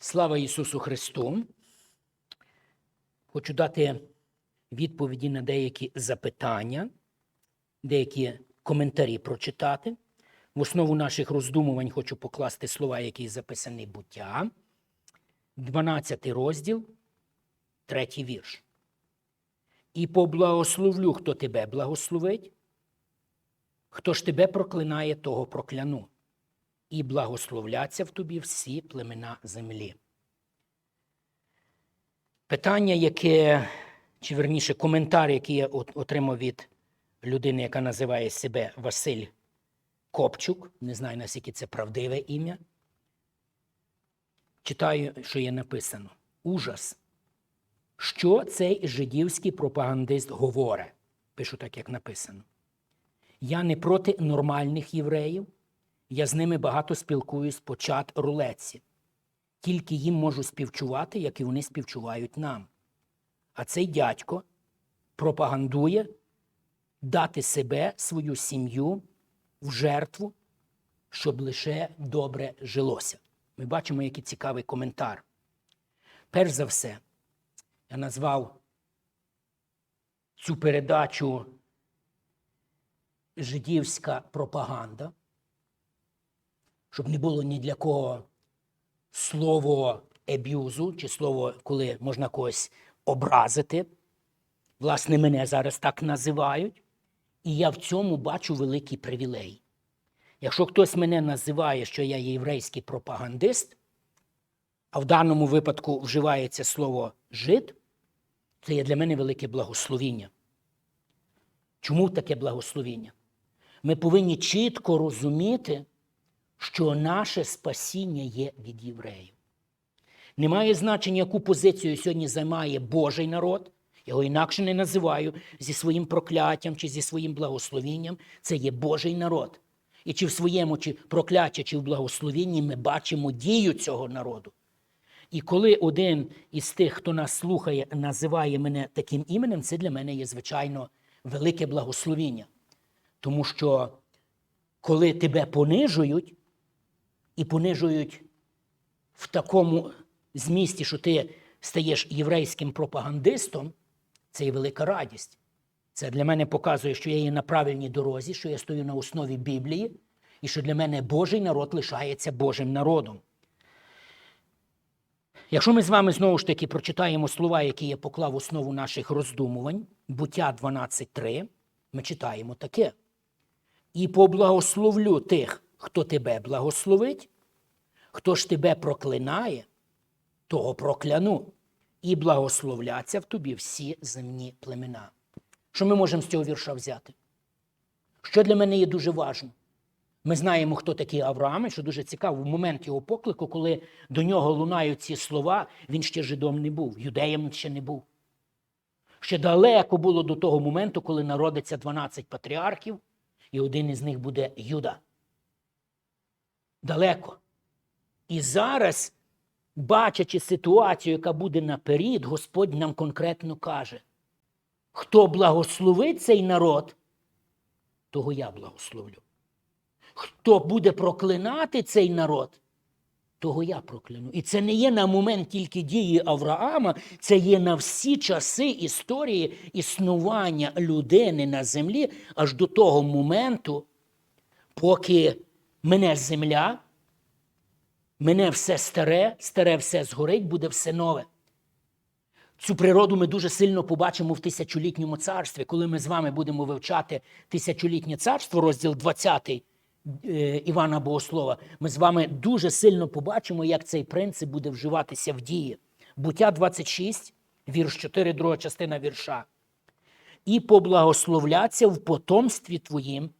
Слава Ісусу Христу! Хочу дати відповіді на деякі запитання, деякі коментарі прочитати. В основу наших роздумувань хочу покласти слова, які записані буття. 12 розділ, третій вірш. І поблагословлю, хто тебе благословить, хто ж тебе проклинає, того прокляну і благословляться в тобі всі племена землі. Питання, яке, чи верніше, коментар, який я отримав від людини, яка називає себе Василь Копчук, не знаю, наскільки це правдиве ім'я. Читаю, що є написано. Ужас. Що цей жидівський пропагандист говорить? Пишу так, як написано. Я не проти нормальних євреїв. Я з ними багато спілкуюсь по чат рулетці. Тільки їм можу співчувати, як і вони співчувають нам. А цей дядько пропагандує дати себе, свою сім'ю в жертву, щоб лише добре жилося. Ми бачимо, який цікавий коментар. Перш за все, я назвав цю передачу жидівська пропаганда щоб не було ні для кого слово еб'юзу, чи слово, коли можна когось образити. Власне, мене зараз так називають. І я в цьому бачу великий привілей. Якщо хтось мене називає, що я єврейський пропагандист, а в даному випадку вживається слово жид, це є для мене велике благословіння. Чому таке благословіння? Ми повинні чітко розуміти, що наше спасіння є від євреїв. Немає значення, яку позицію сьогодні займає Божий народ. Його інакше не називаю зі своїм прокляттям чи зі своїм благословінням. Це є Божий народ. І чи в своєму чи прокляття, чи в благословінні ми бачимо дію цього народу. І коли один із тих, хто нас слухає, називає мене таким іменем, це для мене є, звичайно, велике благословіння. Тому що коли тебе понижують, і понижують в такому змісті, що ти стаєш єврейським пропагандистом, це є велика радість. Це для мене показує, що я є на правильній дорозі, що я стою на основі Біблії, і що для мене Божий народ лишається Божим народом. Якщо ми з вами знову ж таки прочитаємо слова, які я поклав в основу наших роздумувань, буття 12.3, ми читаємо таке. І поблагословлю тих, хто тебе благословить, хто ж тебе проклинає, того прокляну, і благословляться в тобі всі земні племена. Що ми можемо з цього вірша взяти? Що для мене є дуже важливо? Ми знаємо, хто такий Авраам, і що дуже цікаво, в момент його поклику, коли до нього лунають ці слова, він ще жидом не був, юдеєм ще не був. Ще далеко було до того моменту, коли народиться 12 патріархів, і один із них буде Юда. Далеко. І зараз, бачачи ситуацію, яка буде наперед, Господь нам конкретно каже: хто благословить цей народ, того я благословлю. Хто буде проклинати цей народ, того я прокляну. І це не є на момент тільки дії Авраама, це є на всі часи історії існування людини на землі аж до того моменту, поки мене земля, мене все старе, старе все згорить, буде все нове. Цю природу ми дуже сильно побачимо в тисячолітньому царстві, коли ми з вами будемо вивчати тисячолітнє царство, розділ 20 е, Івана Богослова. Ми з вами дуже сильно побачимо, як цей принцип буде вживатися в дії. Буття 26, вірш 4, друга частина вірша. І поблагословляться в потомстві твоїм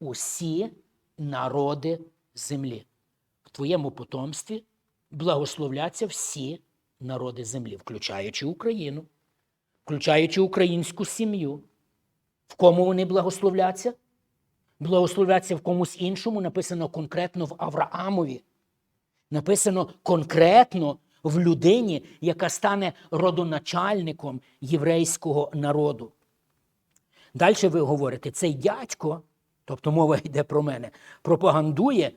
усі народи землі. В твоєму потомстві благословляться всі народи землі, включаючи Україну, включаючи українську сім'ю. В кому вони благословляться? Благословляться в комусь іншому, написано конкретно в Авраамові. Написано конкретно в людині, яка стане родоначальником єврейського народу. Далі ви говорите, цей дядько, тобто мова йде про мене, пропагандує,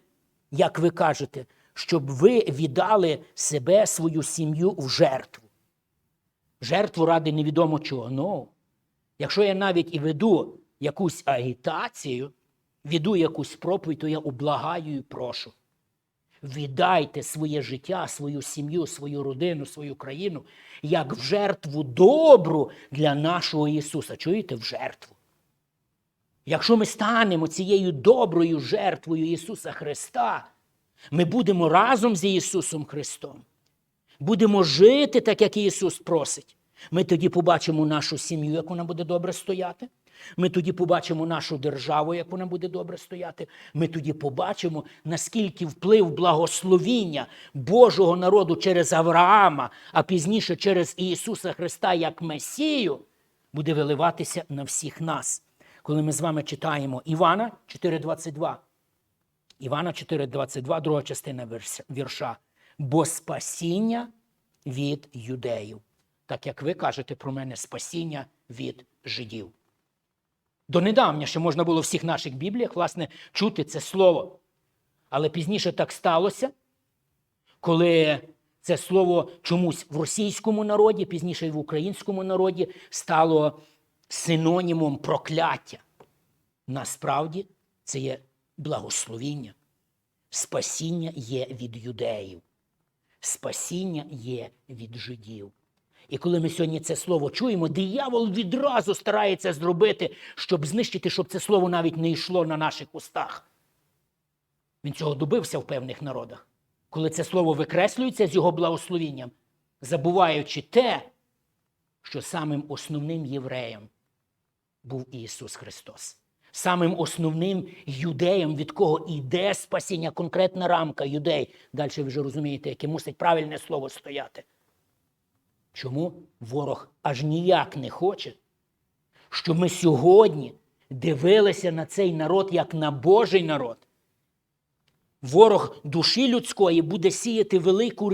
як ви кажете, щоб ви віддали себе, свою сім'ю в жертву. Жертву ради невідомо чого. Ну, якщо я навіть і веду якусь агітацію, веду якусь проповідь, то я облагаю і прошу. Віддайте своє життя, свою сім'ю, свою родину, свою країну як в жертву добру для нашого Ісуса. Чуєте, в жертву. Якщо ми станемо цією доброю жертвою Ісуса Христа, ми будемо разом з Ісусом Христом. Будемо жити так, як Ісус просить. Ми тоді побачимо нашу сім'ю, як вона буде добре стояти. Ми тоді побачимо нашу державу, як вона буде добре стояти. Ми тоді побачимо, наскільки вплив благословіння Божого народу через Авраама, а пізніше через Ісуса Христа як Месію, буде виливатися на всіх нас. Коли ми з вами читаємо Івана 4,22. Івана 4,22, друга частина вірша. Бо спасіння від юдеїв. Так як ви кажете про мене, спасіння від жидів. Донедавня ще можна було в всіх наших бібліях, власне, чути це слово. Але пізніше так сталося, коли це слово чомусь в російському народі, пізніше і в українському народі стало синонімом прокляття. Насправді це є благословіння. Спасіння є від юдеїв. Спасіння є від жидів. І коли ми сьогодні це слово чуємо, диявол відразу старається зробити, щоб знищити, щоб це слово навіть не йшло на наших устах. Він цього добився в певних народах. Коли це слово викреслюється з його благословінням, забуваючи те, що самим основним євреєм був Ісус Христос. Самим основним юдеєм, від кого йде спасіння, конкретна рамка юдей. Далі ви вже розумієте, яке мусить правильне слово стояти. Чому ворог аж ніяк не хоче, що ми сьогодні дивилися на цей народ як на Божий народ? Ворог душі людської буде сіяти велику,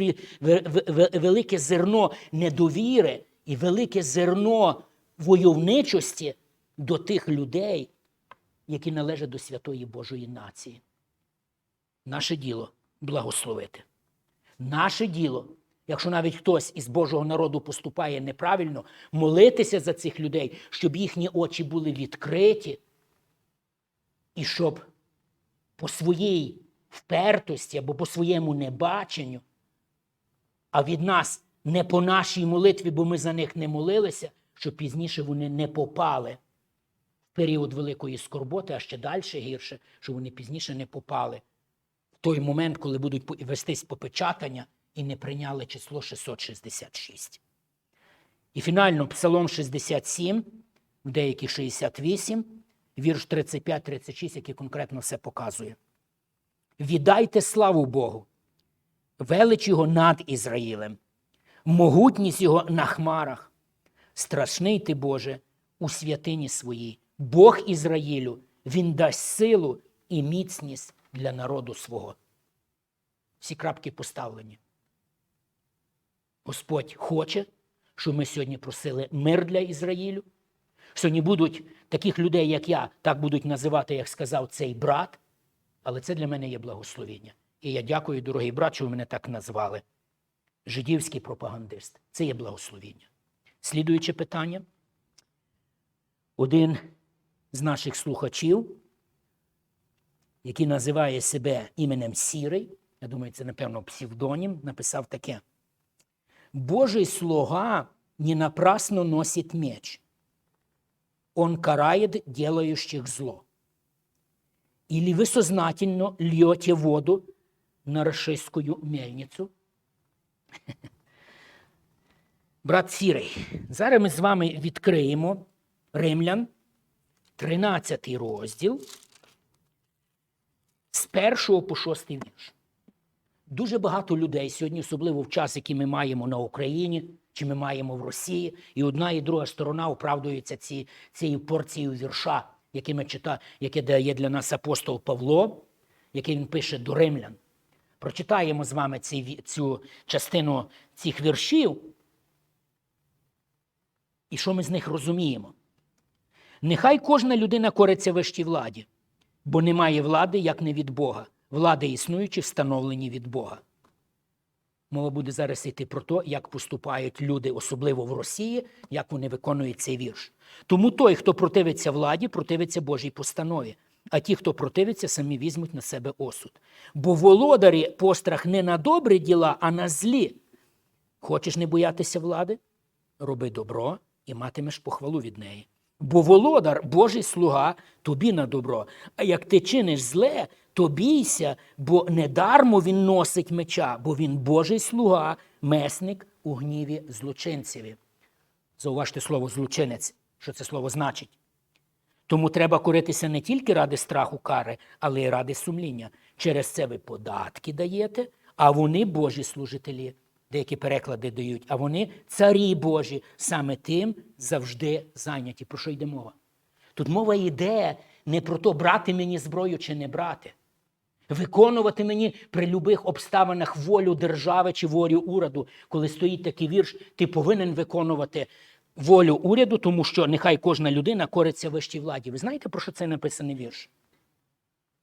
велике зерно недовіри і велике зерно войовничості до тих людей, які належать до святої Божої нації. Наше діло благословити. Наше діло, якщо навіть хтось із Божого народу поступає неправильно, молитися за цих людей, щоб їхні очі були відкриті, і щоб по своїй впертості або по своєму небаченню, а від нас не по нашій молитві, бо ми за них не молилися, щоб пізніше вони не попали період великої скорботи, а ще далі гірше, щоб вони пізніше не попали в той момент, коли будуть вестись попечатання і не прийняли число 666. І фінально Псалом 67, в деяких 68, вірш 35-36, який конкретно все показує. Віддайте славу Богу, велич Його над Ізраїлем, могутність Його на хмарах. Страшний ти, Боже, у святині своїй. Бог Ізраїлю, Він дасть силу і міцність для народу свого. Всі крапки поставлені. Господь хоче, щоб ми сьогодні просили мир для Ізраїлю. Сьогодні будуть таких людей, як я, так будуть називати, як сказав цей брат. Але це для мене є благословіння. І я дякую, дорогий брат, що ви мене так назвали. Жидівський пропагандист. Це є благословіння. Слідуюче питання. Один з наших слухачів, який називає себе іменем Сірий, я думаю, це, напевно, псевдонім, написав таке. Божий слуга не напрасно носит меч. Он карает делающих зло. Или вы сознательно льете воду на рашистську мельницю? Брат Сірий, зараз ми з вами відкриємо Римлян, 13 розділ, з першого по шостий вірш. Дуже багато людей сьогодні, особливо в час, який ми маємо на Україні, чи ми маємо в Росії, і одна і друга сторона оправдується ці, цією порцією вірша, яке, ми чита, яке дає для нас апостол Павло, який він пише до римлян. Прочитаємо з вами ці, цю частину цих віршів, і що ми з них розуміємо. Нехай кожна людина кориться вищій владі, бо немає влади, як не від Бога. влади існуючі, встановлені від Бога. Мова буде зараз йти про те, як поступають люди, особливо в Росії, як вони виконують цей вірш. Тому той, хто противиться владі, противиться Божій постанові, а ті, хто противиться, самі візьмуть на себе осуд. Бо володарі пострах не на добрі діла, а на злі. Хочеш не боятися влади? Роби добро і матимеш похвалу від неї. Бо володар, Божий слуга, тобі на добро. А як ти чиниш зле, то бійся, бо недармо він носить меча, бо він Божий слуга, месник у гніві злочинцеві. Зауважте слово злочинець, що це слово значить. Тому треба коритися не тільки ради страху кари, але й ради сумління. Через це ви податки даєте, а вони Божі служителі. Деякі переклади дають, а вони царі Божі, саме тим завжди зайняті. Про що йде мова? Тут мова йде не про то, брати мені зброю чи не брати. Виконувати мені при любих обставинах волю держави чи волю уряду. Коли стоїть такий вірш, ти повинен виконувати волю уряду, тому що нехай кожна людина кориться вищій владі. Ви знаєте, про що це написаний вірш?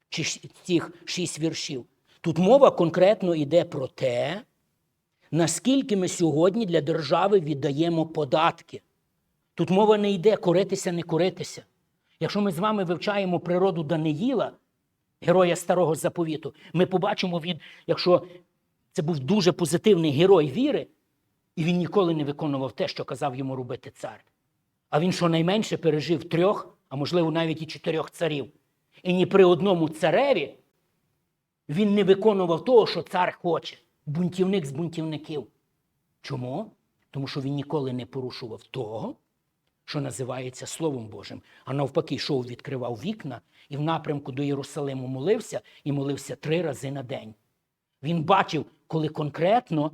Чи ж тих шість віршів? Тут мова конкретно йде про те, наскільки ми сьогодні для держави віддаємо податки. Тут мова не йде коритися, не коритися. Якщо ми з вами вивчаємо природу Даниїла, героя старого заповіту, ми побачимо, він, якщо це був дуже позитивний герой віри, і він ніколи не виконував те, що казав йому робити цар. А він щонайменше пережив трьох, а можливо навіть і чотирьох царів. І ні при одному цареві він не виконував того, що цар хоче. Бунтівник з бунтівників. Чому? Тому що він ніколи не порушував того, що називається Словом Божим, а навпаки, йшов, відкривав вікна і в напрямку до Єрусалиму молився і молився три рази на день. Він бачив, коли конкретно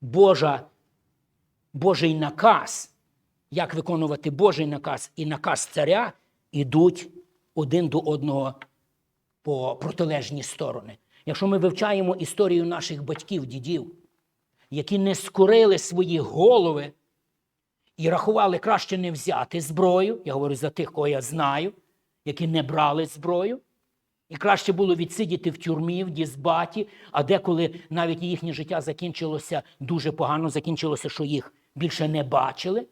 Божа, Божий наказ, як виконувати Божий наказ і наказ царя ідуть один до одного по протилежні сторони. Якщо ми вивчаємо історію наших батьків, дідів, які не скорили свої голови і рахували краще не взяти зброю, я говорю за тих, кого я знаю, які не брали зброю, і краще було відсидіти в тюрмі, в дізбаті, а деколи навіть їхнє життя закінчилося дуже погано, закінчилося, що їх більше не бачили.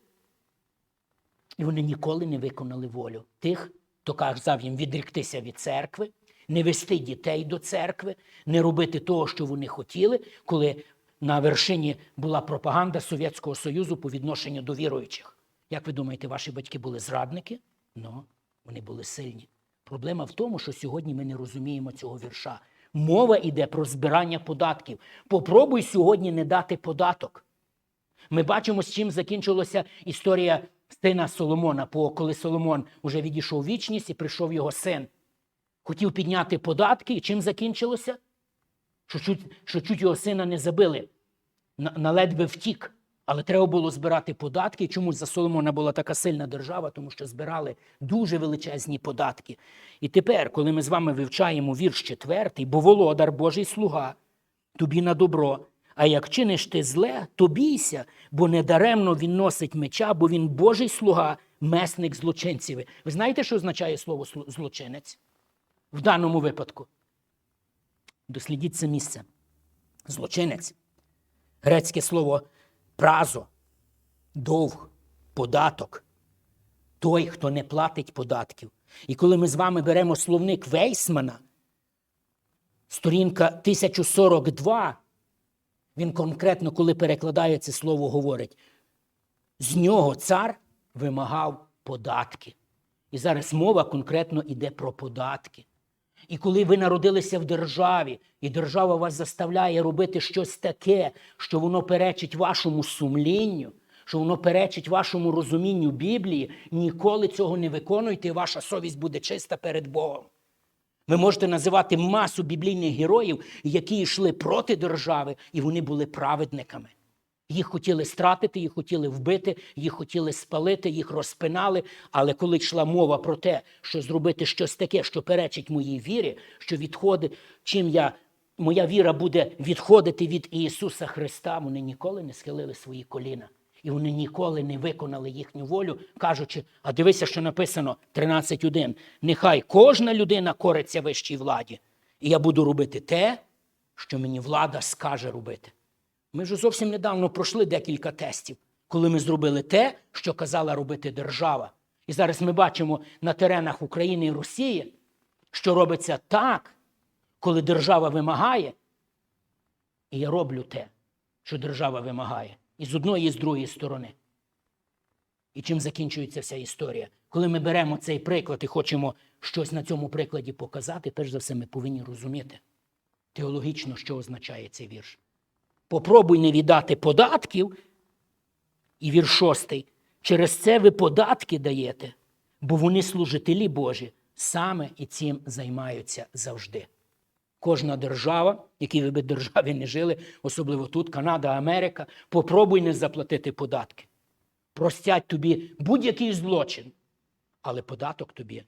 І вони ніколи не виконали волю тих, хто казав їм відріктися від церкви, не вести дітей до церкви, не робити того, що вони хотіли, коли на вершині була пропаганда Совєтського Союзу по відношенню до віруючих. Як ви думаєте, ваші батьки були зрадники? Ну, вони були сильні. Проблема в тому, що сьогодні ми не розуміємо цього вірша. Мова йде про збирання податків. Попробуй сьогодні не дати податок. Ми бачимо, з чим закінчилася історія сина Соломона, коли Соломон уже відійшов вічність і прийшов його син. Хотів підняти податки, і чим закінчилося? Що чуть, що чуть його сина не забили, на, на ледве втік. Але треба було збирати податки. Чомусь за Соломона була така сильна держава, тому що збирали дуже величезні податки. І тепер, коли ми з вами вивчаємо вірш четвертий, бо володар Божий слуга, тобі на добро. А як чиниш ти зле, то бійся, бо недаремно він носить меча, бо він Божий слуга, месник злочинців. Ви знаєте, що означає слово злочинець в даному випадку? Дослідіть це місце. Злочинець. Грецьке слово празо, довг, податок. Той, хто не платить податків. І коли ми з вами беремо словник Вейсмана, сторінка 1042, він конкретно, коли перекладає це слово, говорить: з нього цар вимагав податки. І зараз мова конкретно йде про податки. І коли ви народилися в державі, і держава вас заставляє робити щось таке, що воно перечить вашому сумлінню, що воно перечить вашому розумінню Біблії, ніколи цього не виконуйте, і ваша совість буде чиста перед Богом. Ви можете називати масу біблійних героїв, які йшли проти держави, і вони були праведниками. Їх хотіли стратити, їх хотіли вбити, їх хотіли спалити, їх розпинали. Але коли йшла мова про те, що зробити щось таке, що перечить моїй вірі, що відходить, чим я, моя віра буде відходити від Ісуса Христа, вони ніколи не схилили свої коліна. І вони ніколи не виконали їхню волю, кажучи, а дивися, що написано 13.1. Нехай кожна людина кориться вищій владі. І я буду робити те, що мені влада скаже робити. Ми вже зовсім недавно пройшли декілька тестів, коли ми зробили те, що казала робити держава. І зараз ми бачимо на теренах України і Росії, що робиться так, коли держава вимагає, і я роблю те, що держава вимагає. І з одної, і з другої сторони. І чим закінчується вся історія? Коли ми беремо цей приклад і хочемо щось на цьому прикладі показати, перш за все, ми повинні розуміти теологічно, що означає цей вірш. Попробуй не віддати податків, і вірш шостий. Через це ви податки даєте, бо вони служителі Божі, саме і цим займаються завжди. Кожна держава, якій ви би державі не жили, особливо тут, Канада, Америка, попробуй не заплатити податки. Простять тобі будь-який злочин, але податок тобі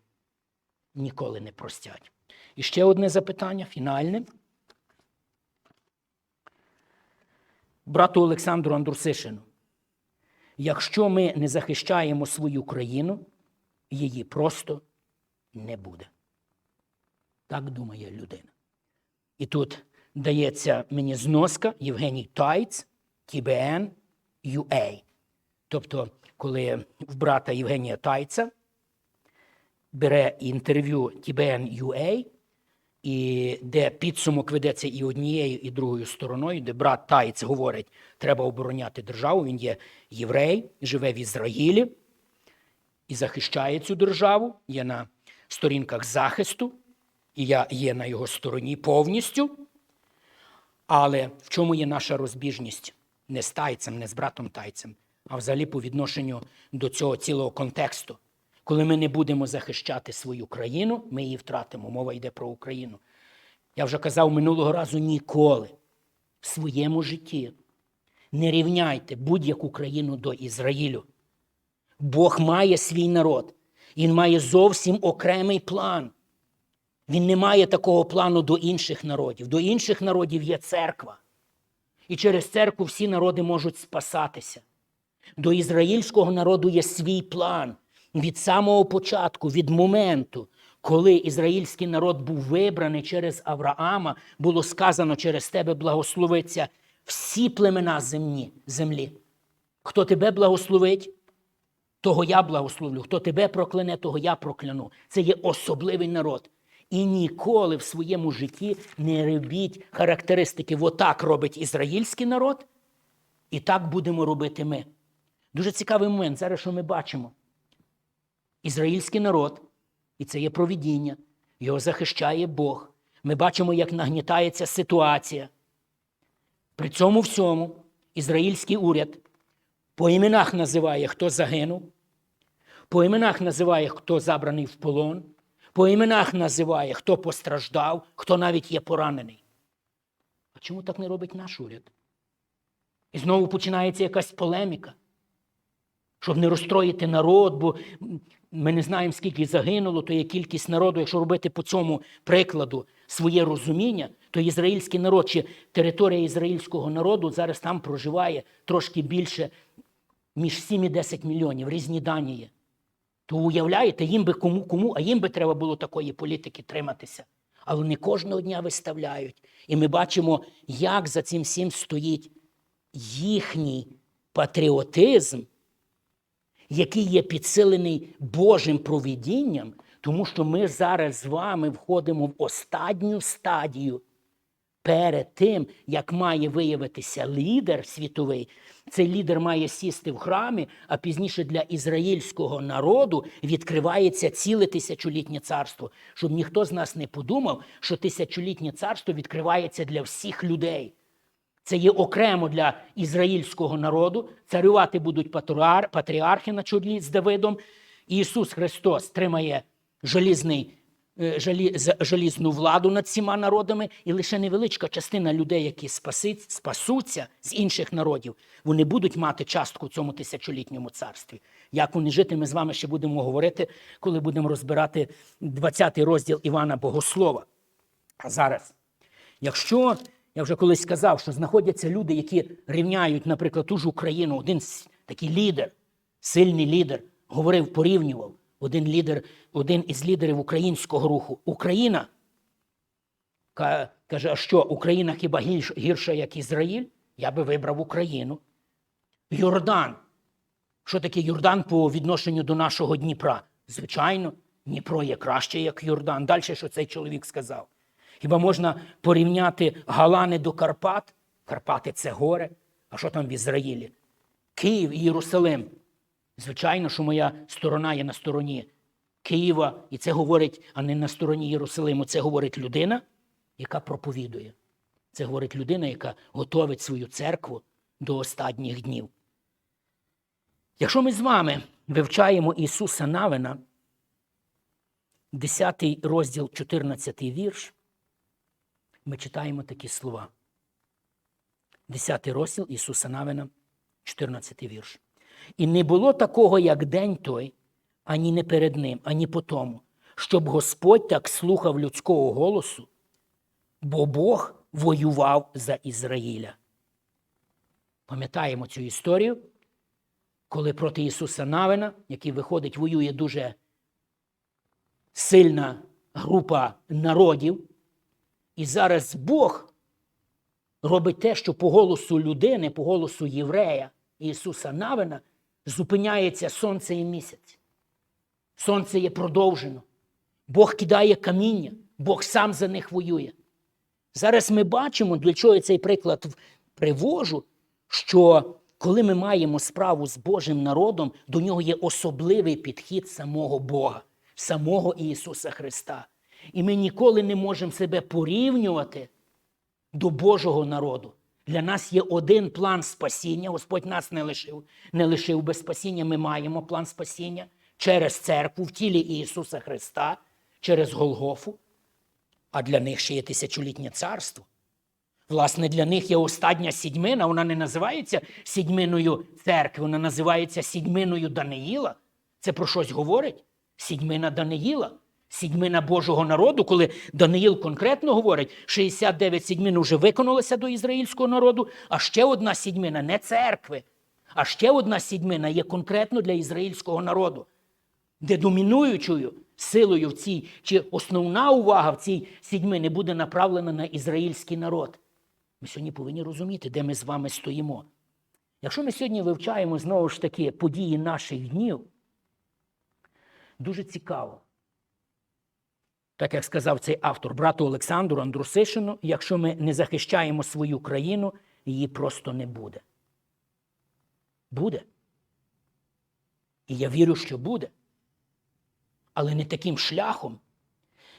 ніколи не простять. І ще одне запитання, фінальне. Брату Олександру Андрусишину. Якщо ми не захищаємо свою країну, її просто не буде. Так думає людина. І тут дається мені зноска Євгеній Тайц, ТБН, UA. Тобто, коли в брата Євгенія Тайца бере інтерв'ю TBN UA, і де підсумок ведеться і однією, і другою стороною, де брат Таєць говорить, треба обороняти державу. Він є єврей, живе в Ізраїлі і захищає цю державу, є на сторінках захисту, і я є на його стороні повністю. Але в чому є наша розбіжність? Не з тайцем, не з братом тайцем, а взагалі по відношенню до цього цілого контексту. Коли ми не будемо захищати свою країну, ми її втратимо. Мова йде про Україну. Я вже казав минулого разу ніколи в своєму житті не рівняйте будь-яку країну до Ізраїлю. Бог має свій народ. Він має зовсім окремий план. Він не має такого плану до інших народів. До інших народів є церква. І через церкву всі народи можуть спасатися. До ізраїльського народу є свій план від самого початку, від моменту, коли ізраїльський народ був вибраний через Авраама, було сказано через тебе благословиться всі племена земні, землі. Хто тебе благословить, того я благословлю. Хто тебе прокляне, того я прокляну. Це є особливий народ. І ніколи в своєму житті не робіть характеристики. Отак робить ізраїльський народ, і так будемо робити ми. Дуже цікавий момент. Зараз що ми бачимо? Ізраїльський народ, і це є провідіння, його захищає Бог. Ми бачимо, як нагнітається ситуація. При цьому всьому ізраїльський уряд по іменах називає, хто загинув, по іменах називає, хто забраний в полон, по іменах називає, хто постраждав, хто навіть є поранений. А чому так не робить наш уряд? І знову починається якась полеміка щоб не розстроїти народ, бо ми не знаємо, скільки загинуло, то є кількість народу. Якщо робити по цьому прикладу своє розуміння, то ізраїльський народ чи територія ізраїльського народу зараз там проживає трошки більше між 7 і 10 мільйонів. Різні дані є. То уявляєте, їм би кому, кому, а їм би треба було такої політики триматися. Але не кожного дня виставляють. І ми бачимо, як за цим всім стоїть їхній патріотизм який є підсилений Божим провідінням, тому що ми зараз з вами входимо в останню стадію перед тим, як має виявитися лідер світовий. Цей лідер має сісти в храмі, а пізніше для ізраїльського народу відкривається ціле тисячолітнє царство, щоб ніхто з нас не подумав, що тисячолітнє царство відкривається для всіх людей. Це є окремо для ізраїльського народу. Царювати будуть патріархи на чолі з Давидом. Ісус Христос тримає желізний, е, жалі, желізну владу над всіма народами, і лише невеличка частина людей, які спасить, спасуться з інших народів, вони будуть мати частку в цьому тисячолітньому царстві. Як вони жити, ми з вами ще будемо говорити, коли будемо розбирати 20 розділ Івана Богослова. А зараз, якщо я вже колись сказав, що знаходяться люди, які рівняють, наприклад, ту ж Україну. Один такий лідер, сильний лідер, говорив, порівнював. Один лідер, один із лідерів українського руху. Україна Каже, а що, Україна хіба гірша, як Ізраїль? Я би вибрав Україну. Йордан. Що таке Йордан по відношенню до нашого Дніпра? Звичайно, Дніпро є краще, як Йордан. Далі, що цей чоловік сказав. Хіба можна порівняти Галани до Карпат? Карпати це горе. А що там в Ізраїлі? Київ і Єрусалим. Звичайно, що моя сторона є на стороні Києва, і це говорить, а не на стороні Єрусалиму. Це говорить людина, яка проповідує. Це говорить людина, яка готовить свою церкву до останніх днів. Якщо ми з вами вивчаємо Ісуса Навина, 10 розділ, 14 вірш, ми читаємо такі слова. 10 розділ Ісуса Навина, 14 вірш. І не було такого, як день той, ані не перед ним, ані по тому, щоб Господь так слухав людського голосу, бо Бог воював за Ізраїля. Пам'ятаємо цю історію, коли проти Ісуса Навина, який виходить, воює дуже сильна група народів, і зараз Бог робить те, що по голосу людини, по голосу єврея Ісуса Навина зупиняється сонце і місяць. Сонце є продовжено. Бог кидає каміння, Бог сам за них воює. Зараз ми бачимо, для чого я цей приклад привожу, що коли ми маємо справу з Божим народом, до нього є особливий підхід самого Бога, самого Ісуса Христа. І ми ніколи не можемо себе порівнювати до Божого народу. Для нас є один план спасіння. Господь нас не лишив, не лишив без спасіння. Ми маємо план спасіння через церкву в тілі Ісуса Христа, через Голгофу. А для них ще є тисячолітнє царство. Власне, для них є остання сідьмина. Вона не називається сідьминою церкви, вона називається сідьминою Даниїла. Це про щось говорить? Сідьмина Даниїла, сідьмина Божого народу, коли Даниїл конкретно говорить, 69 сідьмин вже виконалося до ізраїльського народу, а ще одна сідьмина не церкви, а ще одна сідьмина є конкретно для ізраїльського народу де домінуючою силою в цій, чи основна увага в цій сідьмині буде направлена на ізраїльський народ. Ми сьогодні повинні розуміти, де ми з вами стоїмо. Якщо ми сьогодні вивчаємо знову ж таки події наших днів, дуже цікаво. Так як сказав цей автор, брату Олександру Андрусишину, якщо ми не захищаємо свою країну, її просто не буде. Буде. І я вірю, що буде але не таким шляхом.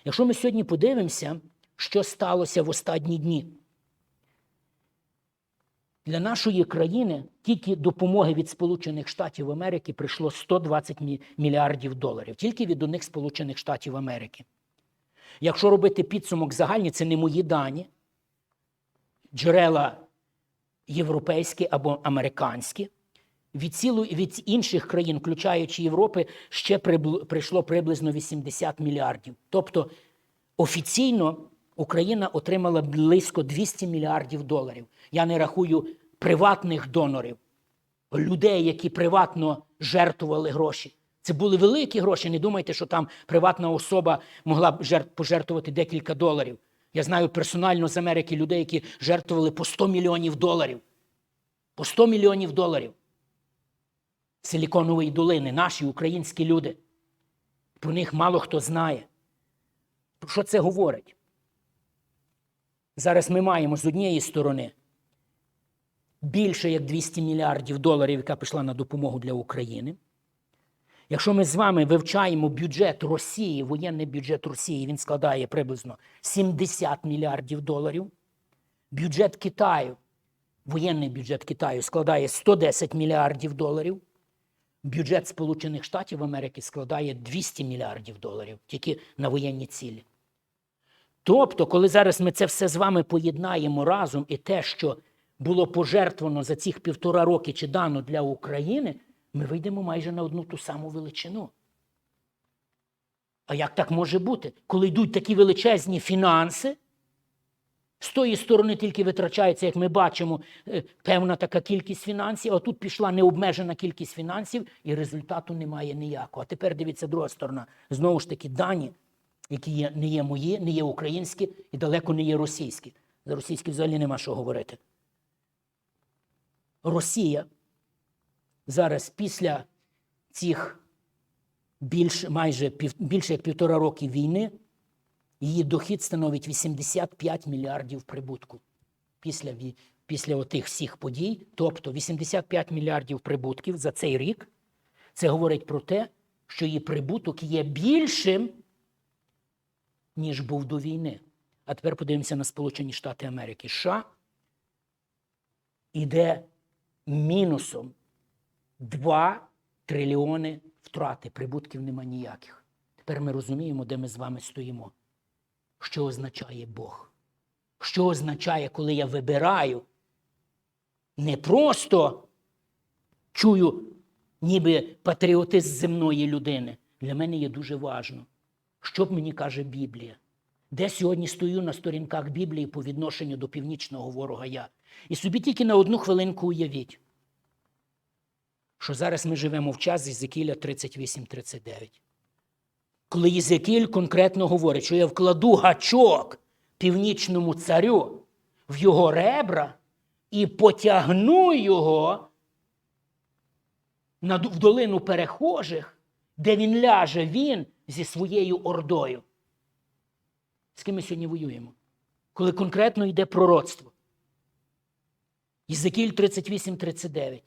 Якщо ми сьогодні подивимося, що сталося в останні дні, для нашої країни тільки допомоги від Сполучених Штатів Америки прийшло 120 мільярдів доларів, тільки від одних Сполучених Штатів Америки. Якщо робити підсумок загальний, це не мої дані, джерела європейські або американські. Від, цілу, від інших країн, включаючи Європи, ще прийшло приблизно 80 мільярдів. Тобто офіційно Україна отримала близько 200 мільярдів доларів. Я не рахую приватних донорів, людей, які приватно жертвували гроші. Це були великі гроші. Не думайте, що там приватна особа могла б пожертвувати декілька доларів. Я знаю персонально з Америки людей, які жертвували по 100 мільйонів доларів. По 100 мільйонів доларів. Силіконової долини, наші українські люди. Про них мало хто знає. Про що це говорить? Зараз ми маємо з однієї сторони більше як 200 мільярдів доларів, яка пішла на допомогу для України. Якщо ми з вами вивчаємо бюджет Росії, воєнний бюджет Росії, він складає приблизно 70 мільярдів доларів. Бюджет Китаю, воєнний бюджет Китаю складає 110 мільярдів доларів. Бюджет Сполучених Штатів Америки складає 200 мільярдів доларів тільки на воєнні цілі. Тобто, коли зараз ми це все з вами поєднаємо разом і те, що було пожертвовано за цих півтора роки чи дано для України, ми вийдемо майже на одну ту саму величину. А як так може бути? Коли йдуть такі величезні фінанси, з тої сторони тільки витрачається, як ми бачимо, е, певна така кількість фінансів, а тут пішла необмежена кількість фінансів, і результату немає ніякого. А тепер дивіться друга сторона. Знову ж таки, дані які є, не є мої, не є українські і далеко не є російські. За російські взагалі нема що говорити. Росія зараз після цих більш, майже пів, більше як півтора роки війни, її дохід становить 85 мільярдів прибутку після, після отих всіх подій. Тобто 85 мільярдів прибутків за цей рік. Це говорить про те, що її прибуток є більшим, ніж був до війни. А тепер подивимося на Сполучені Штати Америки. США іде мінусом 2 трильйони втрати. Прибутків нема ніяких. Тепер ми розуміємо, де ми з вами стоїмо. Що означає Бог? Що означає, коли я вибираю не просто чую ніби патріотизм земної людини. Для мене є дуже важно, що б мені каже Біблія. Де сьогодні стою на сторінках Біблії по відношенню до північного ворога я. І собі тільки на одну хвилинку уявіть, що зараз ми живемо в час Єзекіля 38-39. Коли Єзекіль конкретно говорить, що я вкладу гачок північному царю в його ребра і потягну його в долину перехожих, де він ляже він зі своєю ордою. З ким ми сьогодні воюємо? Коли конкретно йде пророцтво. Єзекіль 38-39.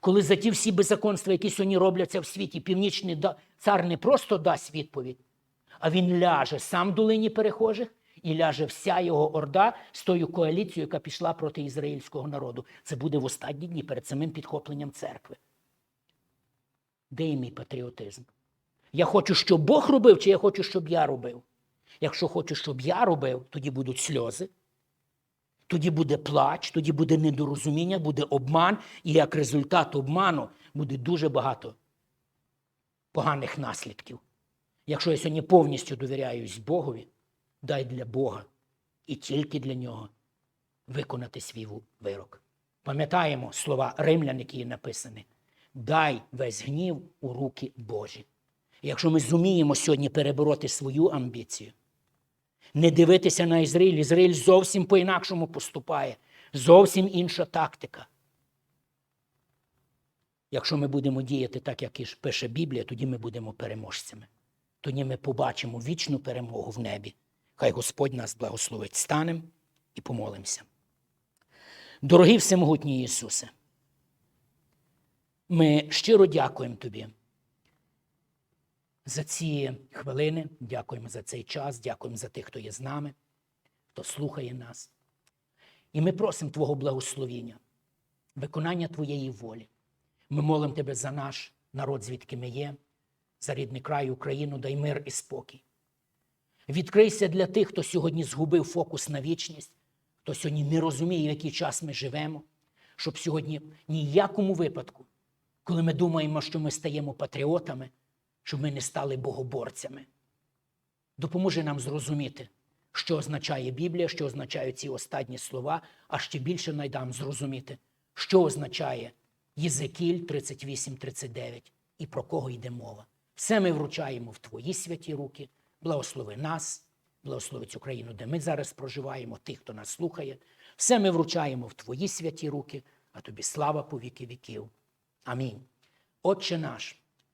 Коли за ті всі беззаконства, які сьогодні робляться в світі, північний цар не просто дасть відповідь, а він ляже сам долині перехожих і ляже вся його орда з тою коаліцією, яка пішла проти ізраїльського народу. Це буде в останні дні перед самим підхопленням церкви. Де є мій патріотизм? Я хочу, щоб Бог робив, чи я хочу, щоб я робив? Якщо хочу, щоб я робив, тоді будуть сльози, тоді буде плач, тоді буде недорозуміння, буде обман, і як результат обману буде дуже багато поганих наслідків. Якщо я сьогодні повністю довіряюсь Богові, дай для Бога і тільки для нього виконати свій вирок. Пам'ятаємо слова римлян, які є написані. Дай весь гнів у руки Божі. І якщо ми зуміємо сьогодні перебороти свою амбіцію, не дивитися на Ізраїль, Ізраїль зовсім по-інакшому поступає, зовсім інша тактика. Якщо ми будемо діяти так, як і пише Біблія, тоді ми будемо переможцями. Тоді ми побачимо вічну перемогу в небі. Хай Господь нас благословить. Станемо і помолимося. Дорогий всемогутній Ісусе, ми щиро дякуємо Тобі за ці хвилини, дякуємо за цей час, дякуємо за тих, хто є з нами, хто слухає нас. І ми просимо Твого благословіння, виконання Твоєї волі. Ми молимо Тебе за наш народ, звідки ми є, за рідний край Україну, дай мир і спокій. Відкрийся для тих, хто сьогодні згубив фокус на вічність, хто сьогодні не розуміє, в який час ми живемо, щоб сьогодні ніякому випадку, коли ми думаємо, що ми стаємо патріотами, щоб ми не стали богоборцями. Допоможи нам зрозуміти, що означає Біблія, що означають ці останні слова, а ще більше найдам зрозуміти, що означає Єзекіль 38-39 і про кого йде мова. Все ми вручаємо в Твої святі руки. Благослови нас, благослови цю країну, де ми зараз проживаємо, тих, хто нас слухає. Все ми вручаємо в Твої святі руки, а тобі слава по віки віків. Амінь. Отче наш,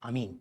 Амінь.